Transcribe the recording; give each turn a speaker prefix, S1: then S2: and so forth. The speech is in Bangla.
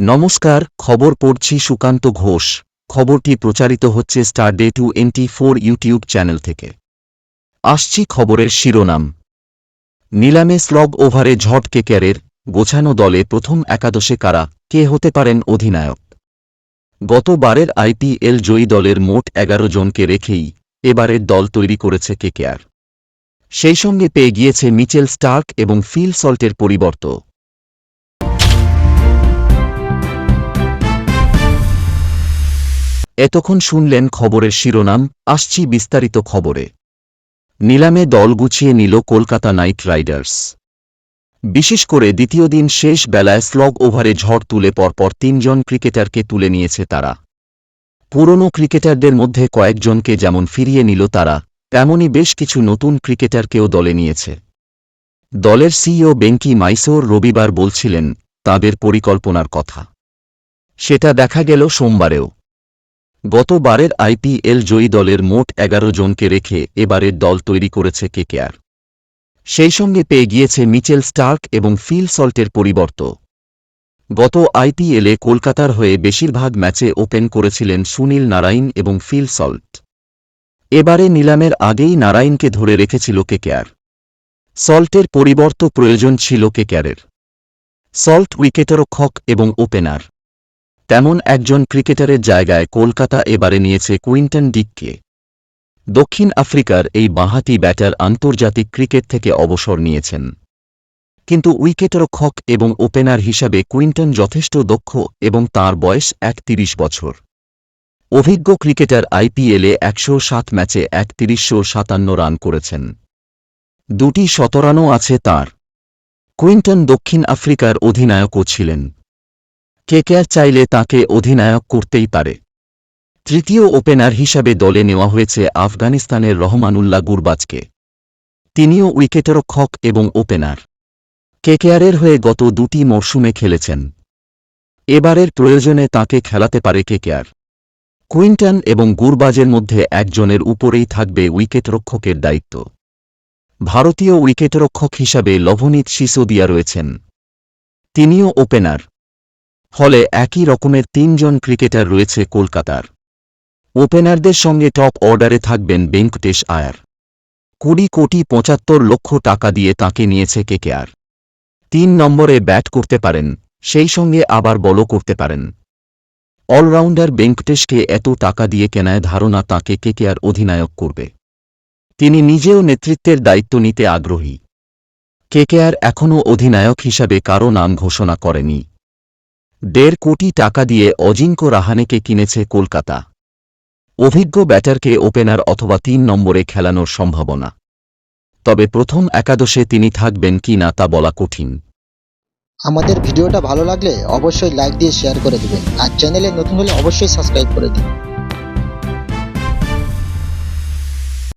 S1: নমস্কার, খবর পড়ছি সুকান্ত ঘোষ। খবরটি প্রচারিত হচ্ছে Star Day twenty four YouTube channel থেকে। আসছি খবরের শিরোনাম। নিলামে স্লগ ওভারে ঝট কেকেয়ারের গোছানো দলে প্রথম একাদশে কারা, কে হতে পারেন অধিনায়ক? গতবারের আইপিএল জয়ী দলের মোট এগারো জনকে রেখেই এবারের দল তৈরি করেছে কেকেআর সেই সঙ্গে পেয়ে গিয়েছে মিচেল স্টার্ক এবং ফিল সল্টের পরিবর্ত। এতক্ষণ শুনলেন খবরের শিরোনাম, আসছি বিস্তারিত খবরে। নিলামে দল গুছিয়ে নিল কলকাতা নাইট রাইডার্স। বিশেষ করে দ্বিতীয় দিন শেষ বেলায় স্লগ ওভারে ঝড় তুলে পরপর তিনজন ক্রিকেটারকে তুলে নিয়েছে তারা। পুরনো ক্রিকেটারদের মধ্যে কয়েকজনকে যেমন ফিরিয়ে নিল তারা তেমনই বেশ কিছু নতুন ক্রিকেটারকেও দলে নিয়েছে। দলের সিইও বেঙ্কি মাইসোর রবিবার বলছিলেন, তাদের পরিকল্পনার কথা। সেটা দেখা গেল সোমবারেও। গতবারের আইপিএল জয়ী দলের মোট এগারো জনকে রেখে এবারের দল তৈরি করেছে কেকেআর সেই সঙ্গে পেয়ে গিয়েছে মিচেল স্টার্ক এবং ফিল সল্টের পরিবর্ত গত আইপিএলে কলকাতার হয়ে বেশিরভাগ ম্যাচে ওপেন করেছিলেন সুনীল নারায়ণ এবং ফিল সল্ট। এবারে নিলামের আগেই নারাইনকে ধরে রেখেছিল কেকেআর সল্টের পরিবর্ত প্রয়োজন ছিল কেকেআরের সল্ট উইকেটরক্ষক এবং ওপেনার। তেমন একজন ক্রিকেটারের জায়গায় কলকাতা এবারে নিয়েছে কুইন্টন ডিককে। দক্ষিণ আফ্রিকার এই বাঁহাতি ব্যাটার আন্তর্জাতিক ক্রিকেট থেকে অবসর নিয়েছেন। কিন্তু উইকেটরক্ষক এবং ওপেনার হিসাবে কুইন্টন যথেষ্ট দক্ষ এবং তার বয়স একত্রিশ বছর। অভিজ্ঞ ক্রিকেটার আইপিএলে একশো সাত ম্যাচে একত্রিশশো সাতান্ন রান করেছেন। দুটি শতরানও আছে তার। কুইন্টন দক্ষিণ আফ্রিকার অধিনায়কও ছিলেন। কেকেআর চাইলে তাকে অধিনায়ক করতেই পারে। তৃতীয় ওপেনার হিসাবে দলে নেওয়া হয়েছে আফগানিস্তানের রহমানুল্লাহ গুরবাজকে। তিনিও উইকেটরক্ষক এবং ওপেনার। কেকেআরের হয়ে গত দুটি মরশুমে খেলেছেন। এবারের প্রয়োজনে তাকে খেলাতে পারে কেকেআর। কুইন্টন এবং গুরবাজের মধ্যে একজনের উপরেই থাকবে উইকেটরক্ষকের দায়িত্ব। ভারতীয় উইকেটরক্ষক হিসাবে লভনীত সিসোদিয়া রয়েছেন। তিনিও ওপেনার। ফলে একই রকমের তিনজন ক্রিকেটার রয়েছে কলকাতার। ওপেনারদের সঙ্গে টপ অর্ডারে থাকবেন বেঙ্কটেশ আয়ার। কুড়ি কোটি পঁচাত্তর লক্ষ টাকা দিয়ে তাকে নিয়েছে কেকেআর। তিন নম্বরে ব্যাট করতে পারেন, সেই সঙ্গে আবার বলও করতে পারেন। অলরাউন্ডার বেঙ্কটেশকে এত টাকা দিয়ে কেনায় ধারণা তাকে কেকেআর অধিনায়ক করবে। তিনি নিজেও নেতৃত্বের দায়িত্ব নিতে আগ্রহী। কেকেআর এখনও অধিনায়ক হিসাবে কারও নাম ঘোষণা করেনি। দেড় কোটি টাকা দিয়ে অজিঙ্ক রাহানেকে কিনেছে কলকাতা। অভিজ্ঞ ব্যাটারকে ওপেনার অথবা তিন নম্বরে খেলানোর সম্ভাবনা। তবে প্রথম একাদশে তিনি থাকবেন কি না তা বলা কঠিন।
S2: আমাদের ভিডিওটা ভালো লাগলে অবশ্যই লাইক দিয়ে শেয়ার করে দেবেন। আর চ্যানেলে নতুন হলে অবশ্যই সাবস্ক্রাইব করে দিন।